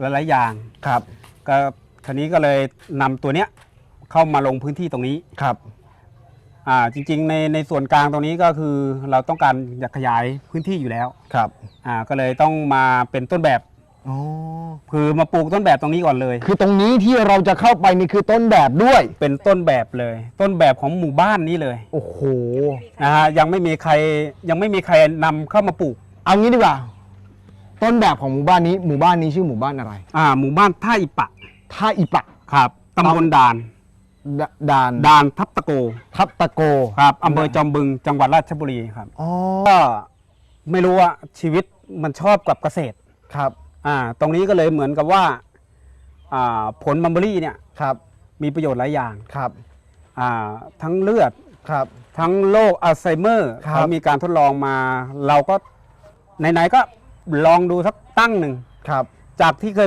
หลายๆอย่างครับก็ทีนี้ก็เลยนำตัวเนี้ยเข้ามาลงพื้นที่ตรงนี้ครับอ่าจริงๆในในส่วนกลางตรงนี้ก็คือเราต้องการอยากขยายพื้นที่อยู่แล้วครับอ่าก็เลยต้องมาเป็นต้นแบบอ๋อคือมาปลูกต้นแบบตรงนี้ก่อนเลย คือตรงนี้ที่เราจะเข้าไปนี่คือต้นแบบด้วย เป็นต้นแบบเลย ต้นแบบของหมู่บ้านนี้เลยโอ้โหนะฮะยังไม่มีใครยังไม่มีใครนำเข้ามาปลูก เอางี้ดีกว่า ต้นแบบของหมู่บ้านนี้หมู่บ้านนี้ชื่อหมู่บ้านอะไรอ่า หมู่บ้านท่าอิปะท่าอีปะครับตำบลด่านดด่านด่านทับตะโก ทับตะโกครับอำเภอจอมบึงจังหวัดราชบุรีครับอ๋อก็ไม่รู้ว่าชีวิตมันชอบกับเกษตรครับอ่าตรงนี้ก็เลยเหมือนกับว่าอ่าผลมัมเบอรี่เนี่ยครับมีประโยชน์หลายอย่างครับอ่าทั้งเลือดครับทั้งโรคอัลไซเมอร์ครับเขามีการทดลองมา เราก็ไหนๆก็ ลองดูสักตั้งหนึ่งครับ จากที่เคย